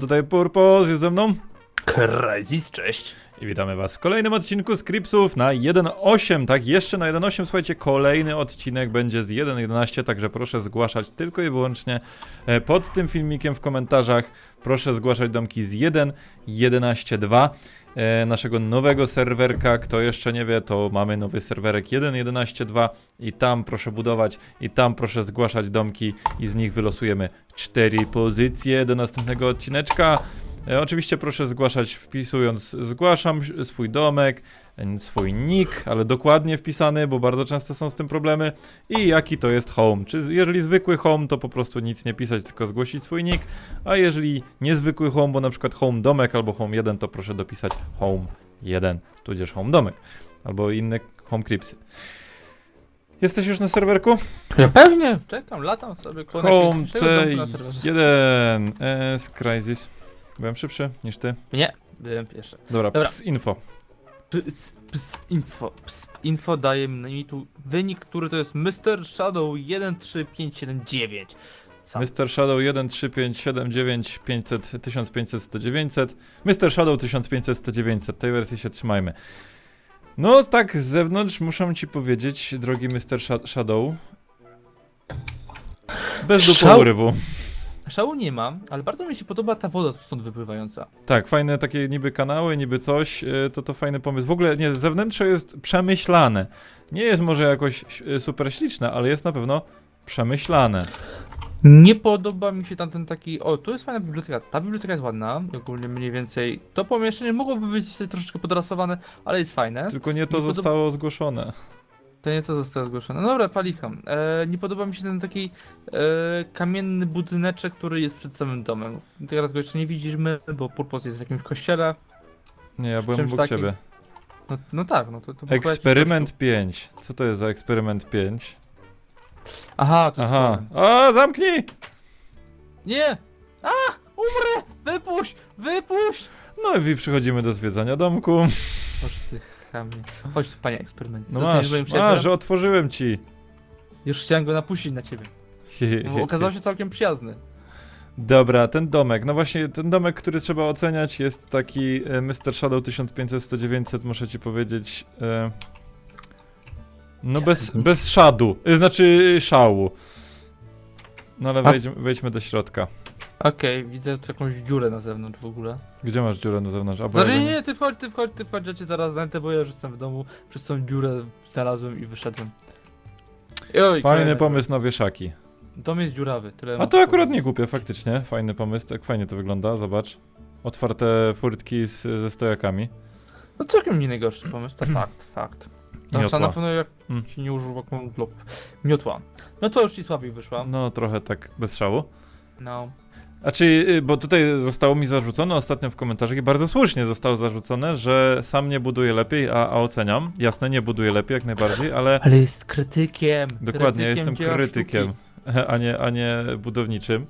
tutaj Purpos, jest ze mną. Crysis, cześć. I witamy was w kolejnym odcinku Scripsów na 1.8, tak? Jeszcze na 1.8, słuchajcie, kolejny odcinek będzie z 1.11, także proszę zgłaszać tylko i wyłącznie e, pod tym filmikiem w komentarzach. Proszę zgłaszać domki z 1.11.2 e, naszego nowego serwerka. Kto jeszcze nie wie, to mamy nowy serwerek 1.11.2 i tam proszę budować i tam proszę zgłaszać domki i z nich wylosujemy cztery pozycje do następnego odcineczka. E, oczywiście proszę zgłaszać wpisując zgłaszam swój domek, swój nick, ale dokładnie wpisany, bo bardzo często są z tym problemy i jaki to jest home. Czy jeżeli zwykły home, to po prostu nic nie pisać, tylko zgłosić swój nick, a jeżeli niezwykły home, bo na przykład home domek albo home 1, to proszę dopisać home 1, tudzież home domek albo inne home cripsy. Jesteś już na serwerku? Ja pewnie, czekam, latam sobie Home najpiękniejszego domku na serwerze. C1 S Crisis. Byłem szybszy niż ty. Nie, byłem pierwszy. Dobra, Dobra. ps info. Ps, ps, info, ps, info daje mi tu wynik, który to jest Mr. Shadow 13579. Sam. Mr. Shadow 1, 3, 5, 7, 9, 500, 1500, 100, 900. Mr. Shadow 1500, 100, 900. Tej wersji się trzymajmy. No tak, z zewnątrz muszę ci powiedzieć, drogi Mr. Sha- Shadow. Bez Szał- urywu. Szału nie ma, ale bardzo mi się podoba ta woda tu stąd wypływająca. Tak, fajne takie niby kanały, niby coś, e, to to fajny pomysł. W ogóle nie, zewnętrze jest przemyślane. Nie jest może jakoś e, super śliczne, ale jest na pewno przemyślane. Nie podoba mi się tamten taki. O, tu jest fajna biblioteka. Ta biblioteka jest ładna. Ogólnie mniej więcej. To pomieszczenie mogłoby być troszeczkę podrasowane, ale jest fajne. Tylko nie to podoba- zostało zgłoszone. To nie to zostało zgłoszone. No dobra, palicham. E, nie podoba mi się ten taki e, kamienny budyneczek, który jest przed samym domem. Teraz go jeszcze nie widzimy, bo Purpos jest w jakimś kościele. Nie, ja byłem czymś obok takim. ciebie. No, no tak, no to, to był jakiś Eksperyment kościół. 5. Co to jest za eksperyment 5? Aha, to Aha. A, zamknij! Nie! A! Umrę! Wypuść! Wypuść! No i przychodzimy do zwiedzania domku. Chodź ty chamie. Chodź tu, panie eksperyment. No masz, masz, otworzyłem ci. Już chciałem go napuścić na ciebie. Bo okazał się całkiem przyjazny. Dobra, ten domek, no właśnie ten domek, który trzeba oceniać jest taki e, Mr. Shadow 1500-100-900, muszę ci powiedzieć. E, no bez, bez szadu, e, znaczy szału. No ale wejdźmy do środka. Okej, widzę tu jakąś dziurę na zewnątrz w ogóle. Gdzie masz dziurę na zewnątrz? A, bo ja Znaczy go nie, nie, ty wchodź, ty wchodź, ty wchodź, ja cię zaraz znajdę, bo ja już jestem w domu, przez tą dziurę znalazłem i wyszedłem. Oj, Fajny kolejna pomysł na wieszaki. Dom jest dziurawy, tyle A mam to akurat nie głupie, faktycznie. Fajny pomysł, tak fajnie to wygląda, zobacz. Otwarte furtki z, ze stojakami. No całkiem nie najgorszy pomysł, to fakt, fakt. Miotła. trzeba na pewno jak Mm. ci nie użył wokół bloków. Miotła. No to już ci słabiej wyszła. No trochę tak bez szału. No. A czy, y, bo tutaj zostało mi zarzucone ostatnio w komentarzach i bardzo słusznie zostało zarzucone, że sam nie buduję lepiej, a, a oceniam. Jasne, nie buduję lepiej jak najbardziej, ale Ale jest krytykiem. dokładnie, ja krytykiem jestem krytykiem, sztuki. a nie, a nie budowniczym.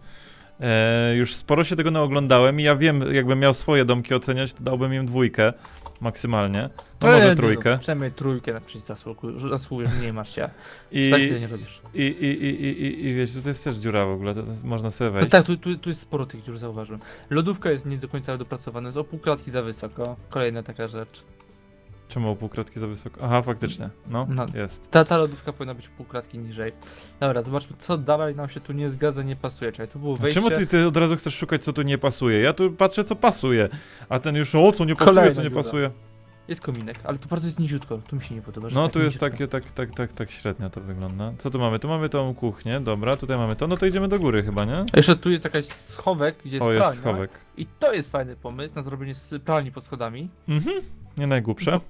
E, już sporo się tego naoglądałem i ja wiem, jakbym miał swoje domki oceniać, to dałbym im dwójkę maksymalnie. No Ale może trójkę. No, przynajmniej trójkę na przykład zasługujesz, zasługujesz, nie masz się. I, Tak nie robisz. i, i, i, i, i, i wiecie, tutaj jest też dziura w ogóle, to, to można sobie No wejść. tak, tu, tu, tu jest sporo tych dziur, zauważyłem. Lodówka jest nie do końca dopracowana, jest o pół klatki za wysoko. Kolejna taka rzecz. Czemu półkratki za wysoko? Aha, faktycznie, no, No. jest. Ta, ta lodówka powinna być pół klatki niżej. Dobra, zobaczmy, co dalej nam się tu nie zgadza, nie pasuje. Czekaj, tu było A wejście. Czemu ty, ty od razu chcesz szukać, co tu nie pasuje? Ja tu patrzę, co pasuje, a ten już, o, co nie pasuje, Kolejna co nie dziura. pasuje. Jest kominek, ale tu bardzo jest niziutko, tu mi się nie podoba. No, tak tu jest niziutko. takie, tak, tak, tak, tak średnio to wygląda. Co tu mamy? Tu mamy tą kuchnię, dobra, tutaj mamy to, no to idziemy do góry chyba, nie? A Jeszcze tu jest jakaś schowek, gdzie jest O, jest pralnia. schowek. I to jest fajny pomysł na zrobienie s- pralni pod schodami. Mhm, nie najgłupsze.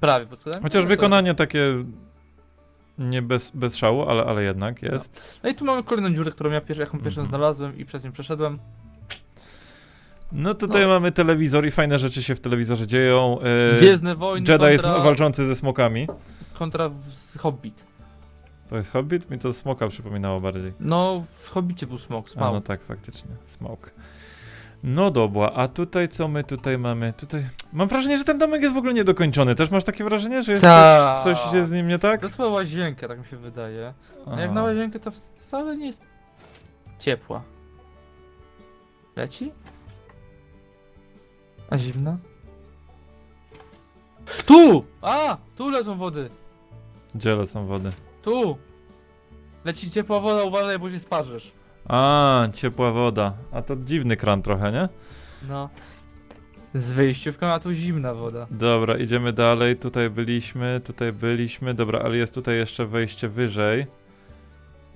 Prawie pod schodami. Chociaż No, wykonanie takie nie bez, bez szału, ale, ale jednak jest. No i tu mamy kolejną dziurę, którą ja pierwszy, jaką pierwszą Mhm. znalazłem i przez nią przeszedłem. No tutaj No. mamy telewizor i fajne rzeczy się w telewizorze dzieją. Gwiezdne wojny Jedi jest kontra, walczący ze smokami. kontra w- Hobbit. To jest Hobbit? Mi to smoka przypominało bardziej. No, w Hobbicie był smok, A, smał. no tak, faktycznie. Smok. No dobra, a tutaj co my tutaj mamy? Tutaj. Mam wrażenie, że ten domek jest w ogóle niedokończony. Też masz takie wrażenie, że jest Ta. coś, coś jest z nim nie tak? To jest chyba łazienka, tak mi się wydaje. A jak Aha. na łazienkę to wcale nie jest ciepła. Leci? A zimna? Tu! A! Tu lecą wody! Gdzie lecą wody? Tu! Leci ciepła woda, uważaj, bo się sparzysz. A, ciepła woda. A to dziwny kran trochę, nie? No. Z wyjściówką, a tu zimna woda. Dobra, idziemy dalej. Tutaj byliśmy, tutaj byliśmy. Dobra, ale jest tutaj jeszcze wejście wyżej.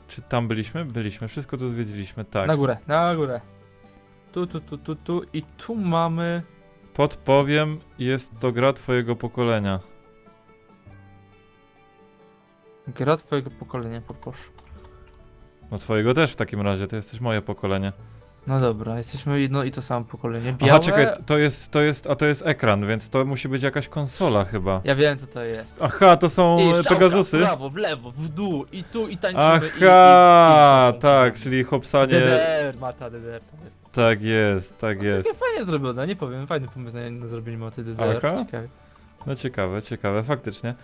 Czy tam byliśmy? Byliśmy. Wszystko tu zwiedziliśmy, tak. Na górę, na górę. Tu, tu, tu, tu, tu i tu mamy... Podpowiem, jest to gra twojego pokolenia. Gra twojego pokolenia, poproszę. No twojego też w takim razie, to jesteś moje pokolenie. No dobra, jesteśmy jedno i to samo pokolenie. Aha, Białe... czekaj, to jest, to jest, a to jest ekran, więc to musi być jakaś konsola chyba. Ja wiem co to jest. Aha, to są I Pegasusy? W prawo, w lewo, w dół i tu i tańczymy i, i, Aha, i, i, tak, czyli hopsanie. DDR, Mata DDR to jest. Tak jest, tak No, jest. Takie fajnie zrobione, nie powiem, fajny pomysł na, na zrobienie Maty DDR. Aha. Ciekawe. No ciekawe, ciekawe, faktycznie.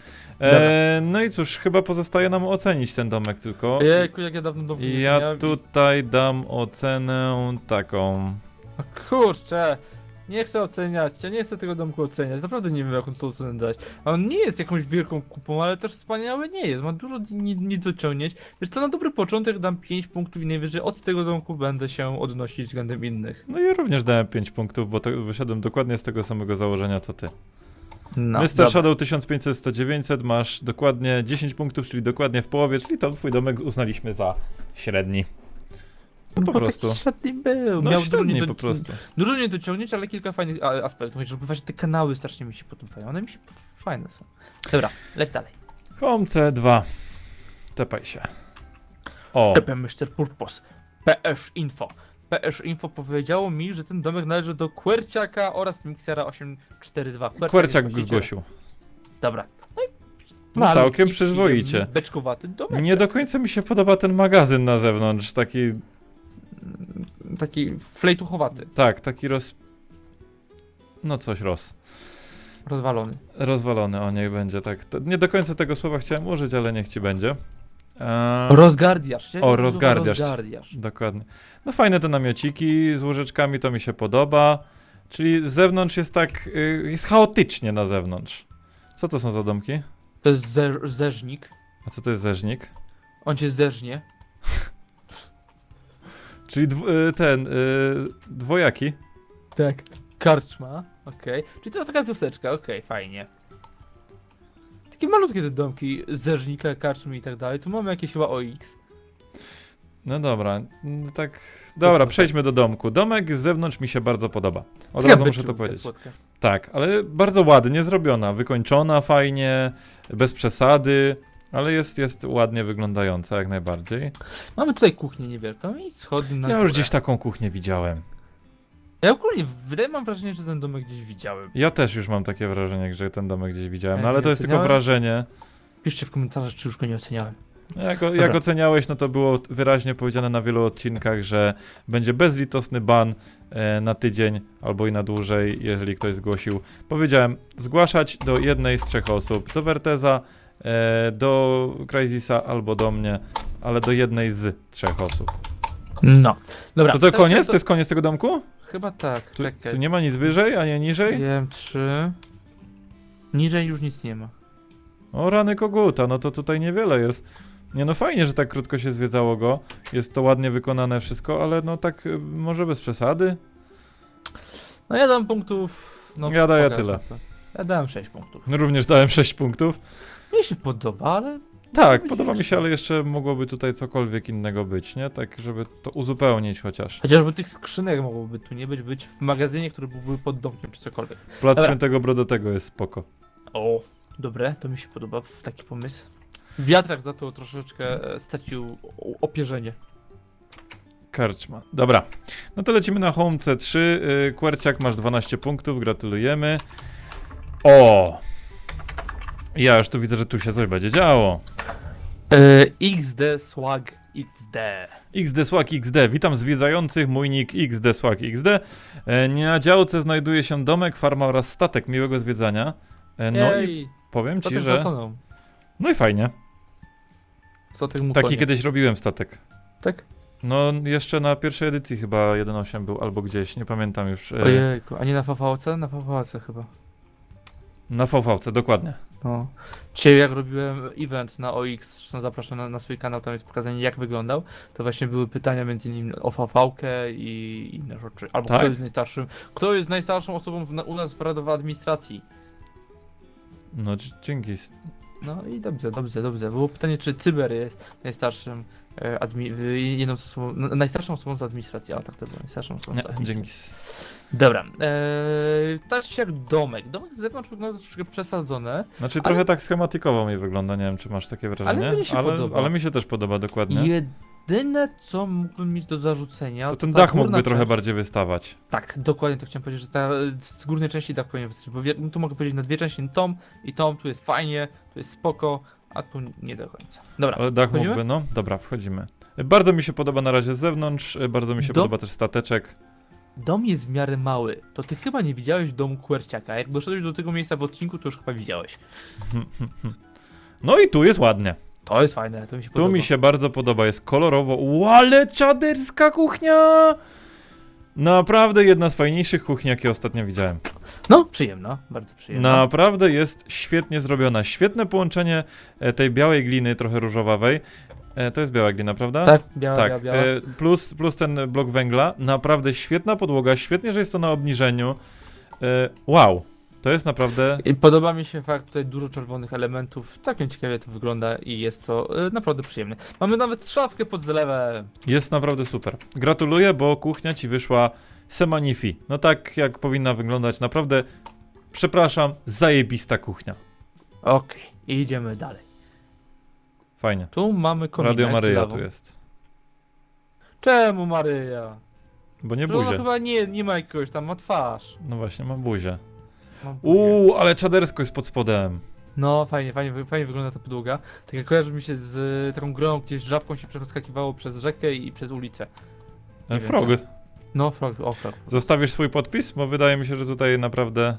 E, no i cóż, chyba pozostaje nam ocenić ten domek tylko. Jejku, jak ja dawno dom I ja tutaj dam ocenę taką. O kurczę, nie chcę oceniać, ja nie chcę tego domku oceniać, naprawdę nie wiem jaką to ocenę dać. A on nie jest jakąś wielką kupą, ale też wspaniały nie jest, ma dużo nie, nie dociągnięć. Wiesz co, na dobry początek dam 5 punktów i najwyżej od tego domku będę się odnosić względem innych. No i również dałem 5 punktów, bo to wyszedłem dokładnie z tego samego założenia co ty. No, Mr. dobra. Shadow 1500 100 900 masz dokładnie 10 punktów, czyli dokładnie w połowie, czyli to twój domek uznaliśmy za średni. No po prostu. Taki średni był, No miał średni po prostu. dużo niedociągnięć, ale kilka fajnych a, aspektów, chociażby właśnie te kanały strasznie mi się podobają, one mi się fajne są. Dobra, leć dalej. Home C2. Tepaj się. O, TP Mr. Purpose. PS Info. PS Info powiedziało mi, że ten domek należy do Querciaka oraz Mixera 842. Kwerciak jest właścicielem. zgłosił. Dobra. No i No malutki, całkiem przyzwoicie. przyjemny, Beczkowaty domek. Nie do końca mi się podoba ten magazyn na zewnątrz, taki, Taki flejtuchowaty, tak, taki roz... No coś roz... rozwalony. Rozwalony, o niech będzie, tak. To nie do końca tego słowa chciałem użyć, ale niech ci będzie. Eee, Rozgardiasz. się? O, rozgardiasz. Rozgardiasz. Dokładnie. No fajne te namiociki z łyżeczkami, to mi się podoba. Czyli z zewnątrz jest tak, y, jest chaotycznie na zewnątrz. Co to są za domki? To jest zer zerznik. A co to jest zeżnik? On cię zerznie. Czyli dw- y, ten, y, dwojaki. Tak. Karczma. Okej. Czyli to jest taka wioseczka. Okej, fajnie. Takie malutkie te domki, zerznika, karczmy i tak dalej. Tu mamy jakieś chyba OX. No dobra, no tak. Dobra, przejdźmy do domku. Domek z zewnątrz mi się bardzo podoba. Od razu muszę to powiedzieć. Tak, ale bardzo ładnie zrobiona, wykończona fajnie, bez przesady, ale jest, jest ładnie wyglądająca jak najbardziej. Mamy tutaj kuchnię niewielką i schody na Ja już górę. gdzieś taką kuchnię widziałem. Ja ogólnie wydaje mam wrażenie, że ten domek gdzieś widziałem. Ja też już mam takie wrażenie, że ten domek gdzieś widziałem, no ale to jest tylko oceniałem. wrażenie. Piszcie w komentarzach, czy już go nie oceniałem. No Jak, o- jak Dobra. oceniałeś, no to było wyraźnie powiedziane na wielu odcinkach, że będzie bezlitosny ban e, na tydzień albo i na dłużej, jeżeli ktoś zgłosił. Powiedziałem, zgłaszać do jednej z trzech osób, do Werteza, e, do Crazisa albo do mnie, ale do jednej z trzech osób. No. Dobra. To to koniec? To jest koniec tego domku? Chyba tak, Tu, czekaj. tu nie ma nic wyżej, a nie niżej? Wiem, trzy. Niżej już nic nie ma. O rany koguta, no to tutaj niewiele jest. Nie no fajnie, że tak krótko się zwiedzało go. Jest to ładnie wykonane wszystko, ale no tak y, może bez przesady. No ja dam punktów... No, Ja daję pokażę tyle. to. Ja dałem 6 punktów. No, Również dałem 6 punktów. Mnie się podoba, ale... Tak, być podoba mi się, ale jeszcze mogłoby tutaj cokolwiek innego być, nie? Tak, żeby to uzupełnić chociaż. Chociażby tych skrzynek mogłoby tu nie być, być w magazynie, który byłby pod domkiem, czy cokolwiek. Plac Dobra. Świętego Brodotego jest spoko. O, dobre, to mi się podoba, w taki pomysł. Wiatrak za to troszeczkę e, stracił opierzenie. Karczma. Dobra. No to lecimy na Home C3. Yy, Kwerciak masz 12 punktów, gratulujemy. O! Ja już tu widzę, że tu się coś będzie działo. E, XD Swag XD. XD. Witam zwiedzających, mój nick XD Swag XD. E, na działce znajduje się domek, farma oraz statek. Miłego zwiedzania. E, no i Jej, powiem ci, statek że... zatonął. No i fajnie. Statek mu Taki kiedyś robiłem statek. Tak? No, jeszcze na pierwszej edycji chyba 1.8 był, albo gdzieś, nie pamiętam już. e, Ojejku, a nie na VVC? Na VVC chyba. Na VV-ce, dokładnie. No. Dzisiaj jak robiłem event na OX, zresztą zapraszam na, na swój kanał, tam jest pokazanie jak wyglądał, to właśnie były pytania między innymi o VV-kę i inne rzeczy. Albo Tak? kto jest najstarszym, kto jest najstarszą osobą w, na, u nas w Radowej Administracji. No, dzięki. No i dobrze, dobrze, dobrze. Było pytanie, czy Cyber jest najstarszym e, admi- jedną z osobą, no, najstarszą osobą z administracji, a tak to było, najstarszą osobą Nie, z administracji. dzięki. Dobra, eee, tak jak domek. Domek z zewnątrz wygląda troszeczkę przesadzone. Znaczy Ale- trochę tak schematykowo mi wygląda, nie wiem czy masz takie wrażenie. mnie się ale, podoba. ale mi się też podoba dokładnie. Jedyne, co mógłbym mieć do zarzucenia, To ten dach mógłby trochę część. bardziej wystawać. Tak, dokładnie to chciałem powiedzieć, że ta z górnej części dach powinien wystarczyć, bo no tu mogę powiedzieć na dwie części tom i tom, tu jest fajnie, tu jest spoko, a tu nie do końca. Dobra, Ale dach wchodzimy? mógłby, no. Dobra, wchodzimy. Bardzo mi się podoba na razie z zewnątrz, bardzo mi się Do- podoba też stateczek. Dom jest w miarę mały, to ty chyba nie widziałeś domu Kuerciaka, jak doszedłeś do tego miejsca w odcinku, to już chyba widziałeś. No i tu jest ładnie. To jest fajne, to mi się Tu podoba. mi się bardzo podoba, jest kolorowo. Ło, Ale czaderska kuchnia! Naprawdę jedna z fajniejszych kuchni, jakie ostatnio widziałem. No, przyjemna, bardzo przyjemna. Naprawdę jest świetnie zrobiona. Świetne połączenie e, tej białej gliny, trochę różowawej. E, To jest biała glina, prawda? Tak, biała, Tak, biała, biała. e, plus, plus ten blok węgla. Naprawdę świetna podłoga, świetnie, że jest to na obniżeniu. E, Wow, to jest naprawdę I podoba mi się fakt, tutaj dużo czerwonych elementów, całkiem ciekawie to wygląda i jest to naprawdę przyjemne. Mamy nawet szafkę pod zlewem. Jest naprawdę super. Gratuluję, bo kuchnia ci wyszła semanifi. No tak jak powinna wyglądać. Naprawdę, przepraszam, zajebista kuchnia. Okej, idziemy dalej. Fajnie. Tu mamy kominek Radio Maryja tu jest. Czemu Maryja? Bo nie Że ona buzie. chyba nie, nie ma jakiegoś tam, ma twarz. No właśnie, ma buzię. Ma buzię. Uuu, ale czadersko jest pod spodem. No fajnie, fajnie, fajnie wygląda ta podłoga. Tak jak kojarzy mi się z e, taką grą, gdzieś żabką się przeskakiwało przez rzekę i przez ulicę. E, wiem, Frog, No, frog, o frog. zostawisz swój podpis? Bo wydaje mi się, że tutaj naprawdę...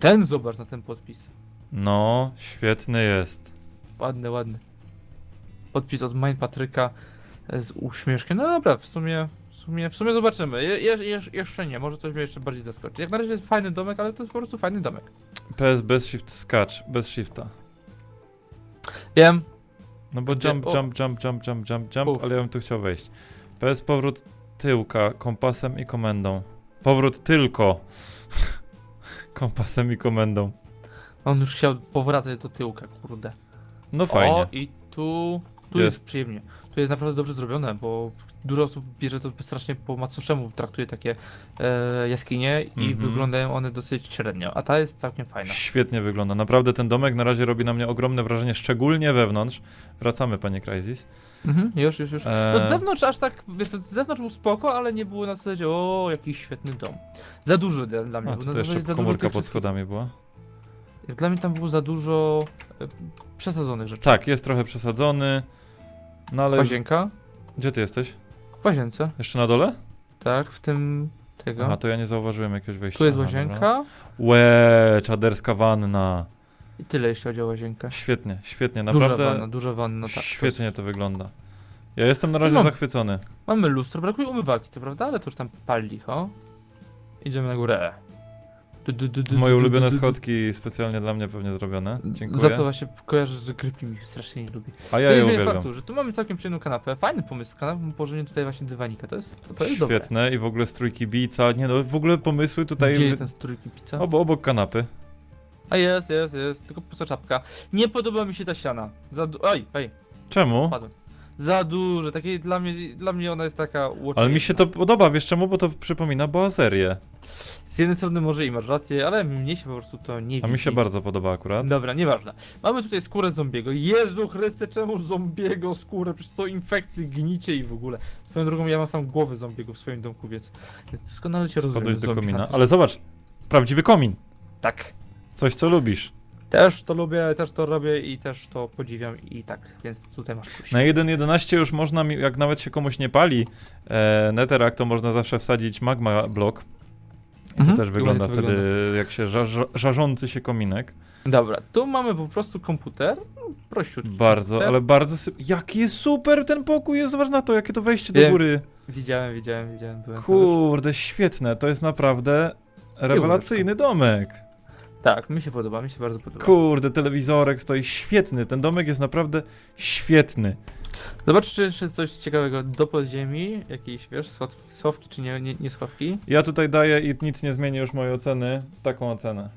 Ten zobacz na ten podpis. No, świetny jest. Ładny, ładny. Podpis od Mind Patryka z uśmieszkiem. No dobra, w sumie, w sumie, w sumie zobaczymy. Je, je, je, jeszcze nie, może coś mnie jeszcze bardziej zaskoczy. Jak na razie jest fajny domek, ale to jest po prostu fajny domek. PS bez shift skacz, bez shifta. Wiem, No bo Gdzie- jump, o. jump, jump, jump, jump, jump, jump, Uf. ale ja bym tu chciał wejść. PS powrót tyłka, kompasem i komendą. Powrót tylko. kompasem i komendą. on już chciał powracać do tyłka, kurde. No fajnie. O, i tu, tu jest. Jest. przyjemnie. Tu jest naprawdę dobrze zrobione, bo dużo osób bierze to strasznie po macoszemu, traktuje takie e, jaskinie i Mhm. wyglądają one dosyć średnio, a ta jest całkiem fajna. Świetnie wygląda. Naprawdę ten domek na razie robi na mnie ogromne wrażenie, szczególnie wewnątrz. Wracamy, panie Crysis. Mhm, już, już, już. No Eee. z zewnątrz aż tak, wiesz, co, z zewnątrz był spoko, ale nie było na zasadzie, o, jakiś świetny dom. Za dużo dla, dla mnie. A, bo na tutaj jeszcze zasadzie za dużo komórka tych pod wszystkich- schodami była. Dla mnie tam było za dużo e, przesadzonych rzeczy. Tak, jest trochę przesadzony. No ale... Łazienka? Gdzie ty jesteś? W łazience, Jeszcze na dole? tak, w tym tego. Aha, to ja nie zauważyłem jakiegoś wejścia. tu jest Aha, dobra. łazienka Łe, czaderska wanna. i tyle jeśli chodzi o łazienkę. Świetnie, świetnie, Duża naprawdę wanna, duża wanna, tak. świetnie to wygląda. Ja jestem na razie No. zachwycony. Mamy lustro, brakuje umywalki, co prawda, ale to już tam pali licho. Idziemy na górę. Du, du, du, du, Moje du, du, ulubione du, du. schodki specjalnie dla mnie pewnie zrobione. Dziękuję. Za co właśnie kojarzę, że Grypli mi strasznie nie lubi. A to ja nie je uwielbiam. faktu, że tu mamy całkiem przyjemną kanapę. Fajny pomysł z kanapą, położenie tutaj właśnie dywanika. To jest, to, to jest dobre. Świetne i w ogóle strój kibica. Nie no, w ogóle pomysły tutaj Gdzie wy- ten strój pizza? ob obok kanapy. A jest, jest, jest, tylko pusta czapka. Nie podoba mi się ta ściana. Za du- Oj, ej, Czemu? padłem. Za duże, takiej dla mnie, dla mnie ona jest taka Ale mi się to podoba, wiesz czemu? Bo to przypomina boazerię. Z jednej strony może i masz rację, ale mnie się po prostu to nie A mi się bardzo podoba akurat. Dobra, nieważne. Mamy tutaj skórę zombiego. Jezu Chryste, czemu zombiego skórę? Przecież to infekcje, gnicie i w ogóle. Swoją drogą ja mam sam głowę zombiego w swoim domku, więc, więc doskonale cię rozumiem. Spadłeś do zombie komina. Ale zobacz, prawdziwy komin. Tak. Coś co lubisz. Też to lubię, też to robię i też to podziwiam i tak, więc tutaj masz coś. Na 1.11 już można, mi- jak nawet się komuś nie pali e, Netherrack, to można zawsze wsadzić magma block. I to Mhm, też wygląda to wtedy jak się ża ża- żarzący się kominek. Dobra, tu mamy po prostu komputer. no, Prościutki. Bardzo, komputer. ale bardzo... Sy- Jaki jest super ten pokój, jest zobacz na to, jakie to wejście do Wiem. góry. Widziałem, widziałem, widziałem. Byłem Kurde, świetne, to jest naprawdę rewelacyjny domek. Tak, mi się podoba, mi się bardzo podoba. Kurde, telewizorek stoi świetny, ten domek jest naprawdę świetny. Zobacz, czy jeszcze jest coś ciekawego do podziemi, jakieś, wiesz, schod- schowki czy nie, nie, nie schowki. Ja tutaj daję i nic nie zmieni już mojej oceny, taką ocenę.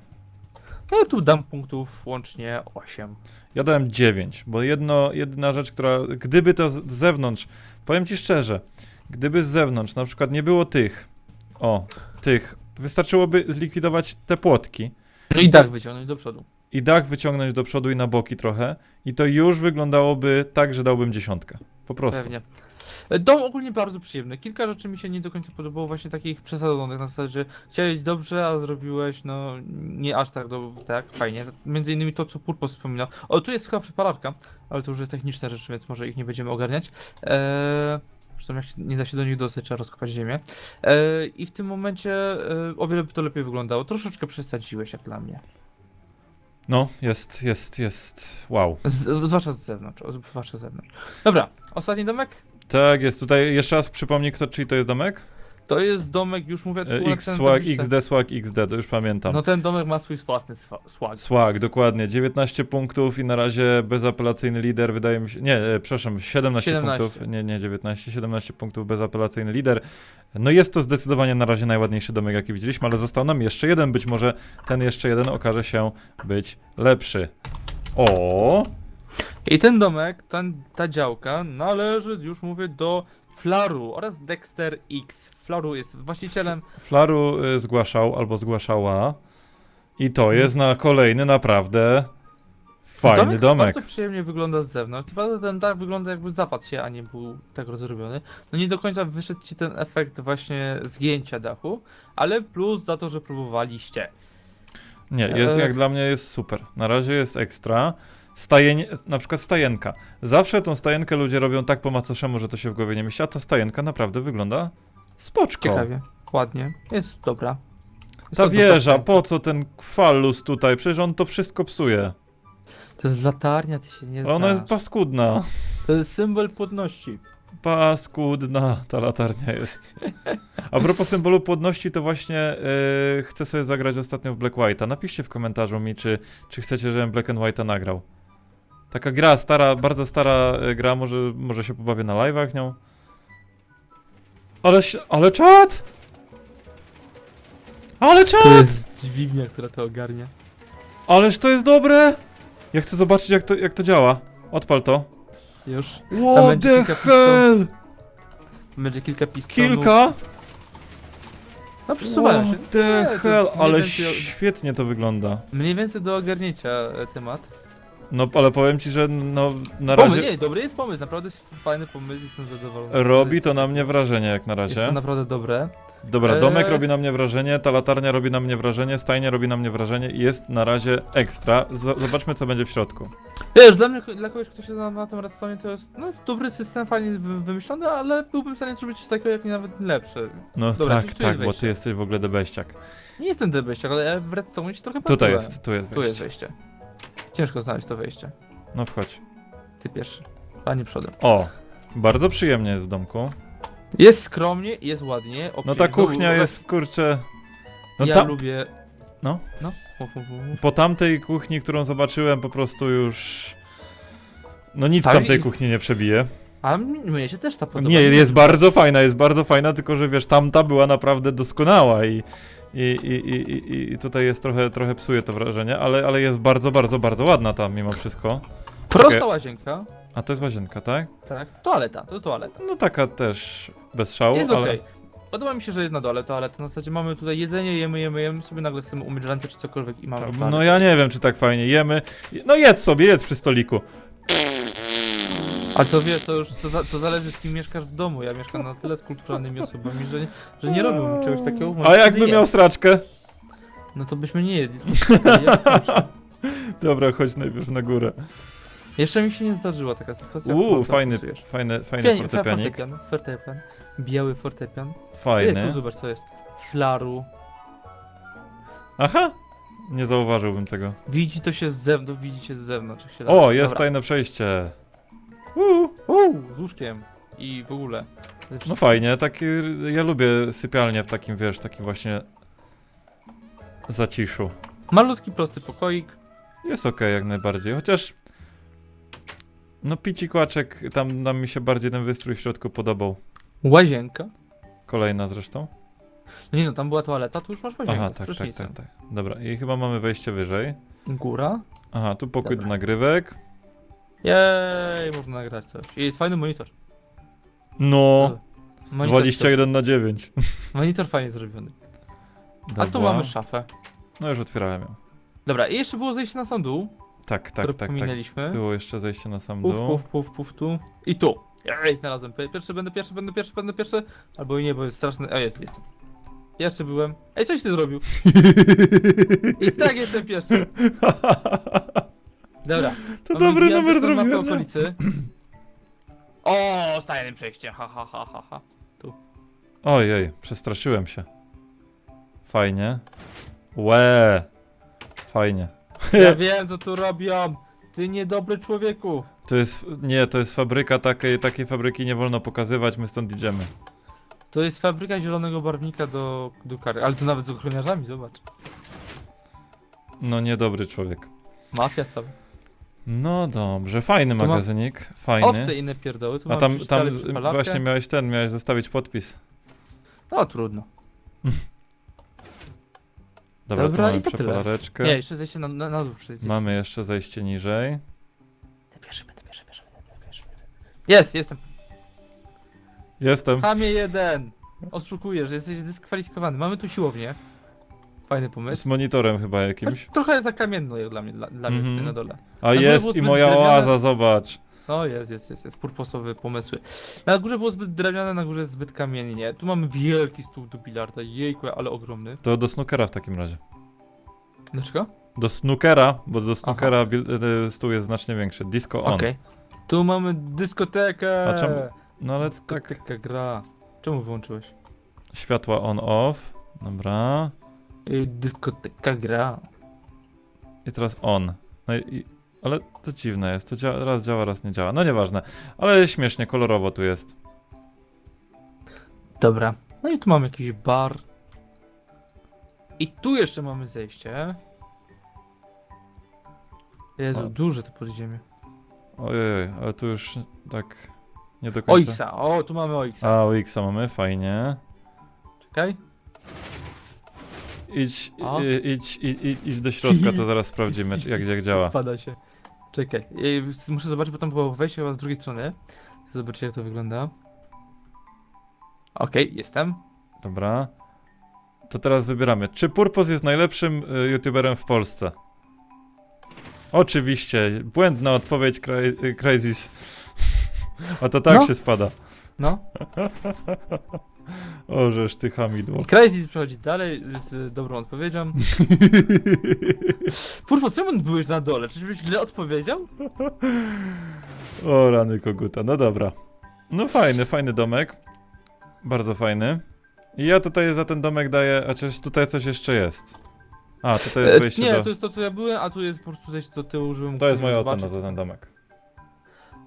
Ja tu dam punktów łącznie 8. Ja dałem 9, bo jedno, jedna rzecz, która, gdyby to z z zewnątrz, powiem ci szczerze, gdyby z zewnątrz na przykład nie było tych, o, tych, wystarczyłoby zlikwidować te płotki No i dach wyciągnąć do przodu. i dach wyciągnąć do przodu i na boki trochę i to już wyglądałoby tak, że dałbym dziesiątkę. Po prostu. Pewnie. Dom ogólnie bardzo przyjemny. Kilka rzeczy mi się nie do końca podobało, właśnie takich przesadzonych, na zasadzie, że chciałeś dobrze, a zrobiłeś, no, nie aż tak, do, tak fajnie. Między innymi to, co Purpos wspominał. O, tu jest chyba przepalarka, ale to już jest techniczne rzeczy, więc może ich nie będziemy ogarniać. Eee, zresztą jak się, nie da się do nich dostać, trzeba rozkopać ziemię. Eee, I w tym momencie e, o wiele by to lepiej wyglądało. Troszeczkę przesadziłeś, jak dla mnie. No, jest, jest, jest, wow. Z, zwłaszcza z zewnątrz, zwłaszcza z zewnątrz. Dobra, ostatni domek? Tak, jest tutaj, jeszcze raz przypomnij, kto, czyj to jest domek? To jest domek, już mówię, tu E, X, swag. XD, swag, XD, to już pamiętam. No ten domek ma swój własny swa- swag. Swag, dokładnie. 19 punktów i na razie bezapelacyjny lider, wydaje mi się. Nie, e, przepraszam, 17, 17. punktów. Nie, nie 19, 17 punktów bezapelacyjny lider. No jest to zdecydowanie na razie najładniejszy domek, jaki widzieliśmy, ale został nam jeszcze jeden. Być może ten jeszcze jeden okaże się być lepszy. O, I ten domek, ten, ta działka należy, już mówię, do Flaru oraz Dexter X. Flaru jest właścicielem. Flaru y, zgłaszał albo zgłaszała. I to jest na kolejny naprawdę fajny domek. Bardzo przyjemnie wygląda z zewnątrz. Chyba ten dach wygląda jakby zapadł się, a nie był tak rozrobiony. No nie do końca wyszedł ci ten efekt właśnie zgięcia dachu, ale plus za to, że próbowaliście. Nie, jest, E. jak dla mnie jest super. Na razie jest ekstra. Stajeń, na przykład stajenka. Zawsze tą stajenkę ludzie robią tak po macoszemu, że to się w głowie nie mieści, a ta stajenka naprawdę wygląda spoczko. Ciekawie, ładnie, jest dobra. Jest Ta wieża, po co ten kwalus tutaj? Przecież on to wszystko psuje. To jest latarnia, ty się nie Ale ona jest znasz. paskudna. To jest symbol płodności. Paskudna ta latarnia jest. A propos symbolu płodności, to właśnie yy, chcę sobie zagrać ostatnio w Black White'a. Napiszcie w komentarzu mi, czy, czy chcecie, żebym Black and White'a nagrał. Taka gra, stara, bardzo stara y, gra, może, może się pobawię na live'ach nią. Ale, ale czad! Ale czad! To jest dźwignia, która to ogarnia. Ależ to jest dobre! Ja chcę zobaczyć, jak to, jak to działa. Odpal to. Już. What the hell? Będzie kilka pistonów. Kilka? No przesuwają się. What the hell? Ale więcej świetnie to wygląda. Mniej więcej do ogarnięcia e, temat. No, ale powiem ci, że no, na Pomysł, razie nie, dobry jest pomysł, naprawdę jest fajny pomysł, jestem zadowolony. robi to na mnie wrażenie jak na Jest razie. to naprawdę dobre. Dobra, domek Eee. robi na mnie wrażenie, ta latarnia robi na mnie wrażenie, stajnia robi na mnie wrażenie i jest na razie ekstra. Z zobaczmy, co będzie w środku. Wiesz, dla mnie, dla kogoś, kto się zna na tym redstone, to jest no, dobry system, fajnie wy- wymyślony, ale byłbym w stanie zrobić coś takiego, jak nie nawet lepsze. No Dobra, tak, czyli tu tak, jest bo wejście. ty jesteś w ogóle debeściak. Nie jestem debeściak, ale ja w redstone ci trochę Tutaj jest, tu jest Tu jest wejście. wejście. Ciężko znaleźć to wejście. No wchodź. Ty pierwszy, a nie przodem. O, bardzo przyjemnie jest w domku. Jest skromnie, jest ładnie. No ta kuchnia jest, kurczę... No ja tam, lubię... No. No. Po tamtej kuchni, którą zobaczyłem, po prostu już... No nic Tak, tamtej jest- kuchni nie przebije. A mnie się też ta podoba. Nie, jest bardzo fajna, jest bardzo fajna, tylko że wiesz, tamta była naprawdę doskonała i, i, i, i, i, tutaj jest trochę, trochę psuje to wrażenie, ale, ale jest bardzo, bardzo, bardzo ładna tam mimo wszystko. Prosta Okej. łazienka. A to jest łazienka, tak? Tak. Toaleta, to jest toaleta. No taka też bez szału, Jest ale... okej. Podoba mi się, że jest na dole toaleta. Na zasadzie mamy tutaj jedzenie, jemy, jemy, jemy. Sobie nagle chcemy umyć ręce czy cokolwiek i mamy Tak, toaletę. No ja nie wiem, czy tak fajnie jemy. No jedz sobie, jedz przy stoliku. A to wie, to już to, za, to zależy z kim mieszkasz w domu. Ja mieszkam na tyle z kulturalnymi osobami, że, nie- że nie robiłbym czegoś takiego. A jakby miał jem. sraczkę? No to byśmy nie jedli. Ja skończę. Dobra, chodź najpierw na górę. Jeszcze mi się nie zdarzyła taka sytuacja. Uuu, fajny, fajny, fajny Piani- fortepianik. Fortepian, fortepian. Biały fortepian. Ty, Fajny. tu zobacz co jest. Flaru. Aha! Nie zauważyłbym tego. Widzi to się z zewnątrz, widzicie z zewnątrz. jak się O, lata. jest Dobra. tajne przejście. Uuu. Uuu, z łóżkiem. I w ogóle. No fajnie, taki, ja lubię sypialnię w takim, wiesz, takim właśnie zaciszu. Malutki, prosty pokoik. Jest okej jak najbardziej, chociaż no pici kłaczek, tam nam mi się bardziej ten wystrój w środku podobał. Łazienka. Kolejna zresztą. No nie no, tam była toaleta, tu już masz łazienkę. Aha, tak, tak, tak, tak. Dobra, i chyba mamy wejście wyżej. Góra. Aha, tu pokój Dobra. do nagrywek. Jej, można nagrać coś. I jest fajny monitor. No, Monitor, 21 na 9. monitor fajnie zrobiony. A tu Dobra. mamy szafę. No już otwierałem ją. Dobra, i jeszcze było zejście na sam dół, Tak, tak, które tak, tak. pominęliśmy. Było jeszcze zejście na sam Puf, dół. puf, puf, puf, tu. I tu. Jej, znalazłem. Pi- Pierwszy będę, pierwszy będę, pierwszy będę, pierwszy. Albo i nie, bo jest straszny. A jest, jest. Pierwszy byłem. Ej, coś ty zrobił. I tak jestem pierwszy. Dobra. to mamy dobry gigantyczną numer mapę zrobiłem. okolicy. O, stajnym przejście. Ha, ha, ha, ha, ha. Ojej, przestraszyłem się. Fajnie. Łe. Fajnie. Ja wiem, co tu robią. Ty niedobry człowieku. To jest, nie, to jest fabryka takiej, takiej fabryki nie wolno pokazywać, my stąd idziemy. To jest fabryka zielonego barwnika do, do kary. Ale to nawet z ochroniarzami, zobacz. No niedobry człowiek. Mafia cała. No dobrze, fajny Tu ma- magazynik, fajny. Owce i inne pierdoły. Tu A tam, tam właśnie miałeś ten, miałeś zostawić podpis. No trudno. Dobra, Dobra, tu mamy i to tyle. przepalareczkę. Nie, jeszcze zejście na, na, na dół przejdzie. Mamy jeszcze zejście niżej. Pierwszy. Jest, jestem. Jestem. Hamie jeden. Oszukujesz, jesteś dyskwalifikowany. Mamy tu siłownię. Fajny Z pomysł. monitorem chyba jakimś. Trochę za kamienno jak dla mnie, dla, dla mnie Mhm. tutaj na dole. A górze jest było i zbyt moja drewniane. oaza, zobacz. No jest, jest, jest, jest. Purposowe pomysły. Na górze było zbyt drewniane, na górze jest zbyt kamiennie. Tu mamy wielki stół do bilarda. Jejku, ale ogromny. To do snookera w takim razie. Dlaczego? Do snookera, bo do snookera bil- y, stół jest znacznie większy. Disco on. Okej. Tu mamy dyskotekę. A czemu- No ale tak, Dyskoteka gra. Czemu wyłączyłeś? światła on off. Dobra. Y, Dyskoteka gra. I teraz on. No i, i, ale to dziwne jest. To dzia- raz działa, raz nie działa. No nieważne. Ale śmiesznie, kolorowo tu jest. Dobra. No i tu mamy jakiś bar. I tu jeszcze mamy zejście. Jezu, O. duże to podziemie. Ojej, ale tu już tak nie do końca. Oixa, o, tu mamy Oixa. A, OX mamy, fajnie. Czekaj. Idź, O. idź, i, i, idź do środka, to zaraz sprawdzimy, czy- jak, jak działa. Spada się. Czekaj, Ej, muszę zobaczyć, bo tam było wejście chyba z drugiej strony. Zobaczcie jak to wygląda. Okej, jestem. Dobra. To teraz wybieramy. Czy Purpos jest najlepszym y, youtuberem w Polsce? Oczywiście. Błędna odpowiedź, y, Crazys. A to tak No. się spada. No. O, żeż ty hamidło. Crazy przechodzi dalej z dobrą odpowiedzią. Purpo, czemu byłeś na dole? Czyżbyś źle odpowiedział? o, rany koguta. No dobra. No fajny, fajny domek. Bardzo fajny. I ja tutaj za ten domek daję, a czyż tutaj coś jeszcze jest? A, tutaj jest E, wejście nie, do... to jest to co ja byłem, a tu jest po prostu zejść do tyłu, żebym To jest mógł moja zobaczyć. ocena za ten domek.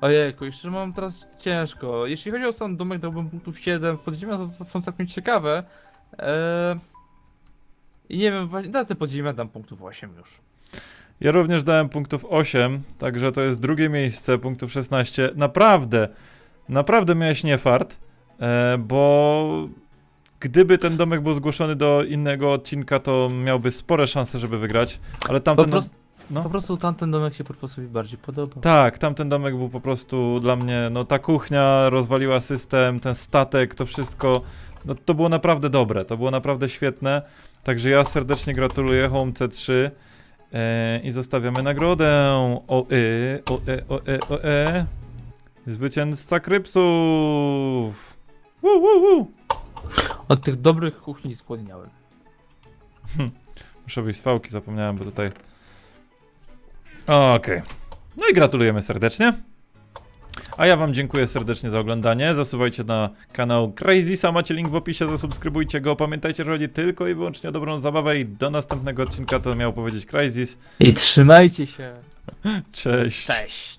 Ojejku, jeszcze mam teraz ciężko. Jeśli chodzi o sam domek, dałbym punktów 7. Podziemia są- są całkiem ciekawe. Eee... I nie wiem, właśnie, na te podziemia dam punktów 8 już. Ja również dałem punktów 8, także to jest drugie miejsce, punktów 16. Naprawdę, naprawdę miałeś niefart, e, bo gdyby ten domek był zgłoszony do innego odcinka, to miałby spore szanse, żeby wygrać, ale Po, tamten... prostu, no. po prostu tamten domek się Purposowi bardziej podobał. Tak, tamten domek był po prostu dla mnie, no ta kuchnia rozwaliła system, ten statek, to wszystko, no to było naprawdę dobre, to było naprawdę świetne, także ja serdecznie gratuluję Home C3 e, i zostawiamy nagrodę, o e, o e, o e, o e, zwycięzca Krypsów, Woo, woo, woo. Od tych dobrych kuchni skłodniałem. Muszę wyjść z fałki, zapomniałem, bo tutaj... Okej. No i gratulujemy serdecznie. A ja wam dziękuję serdecznie za oglądanie. Zasuwajcie na kanał Crazysa, macie link w opisie, zasubskrybujcie go. Pamiętajcie, że chodzi tylko i wyłącznie o dobrą zabawę i do następnego odcinka to miał powiedzieć Crazys. I trzymajcie się. Cześć. Cześć.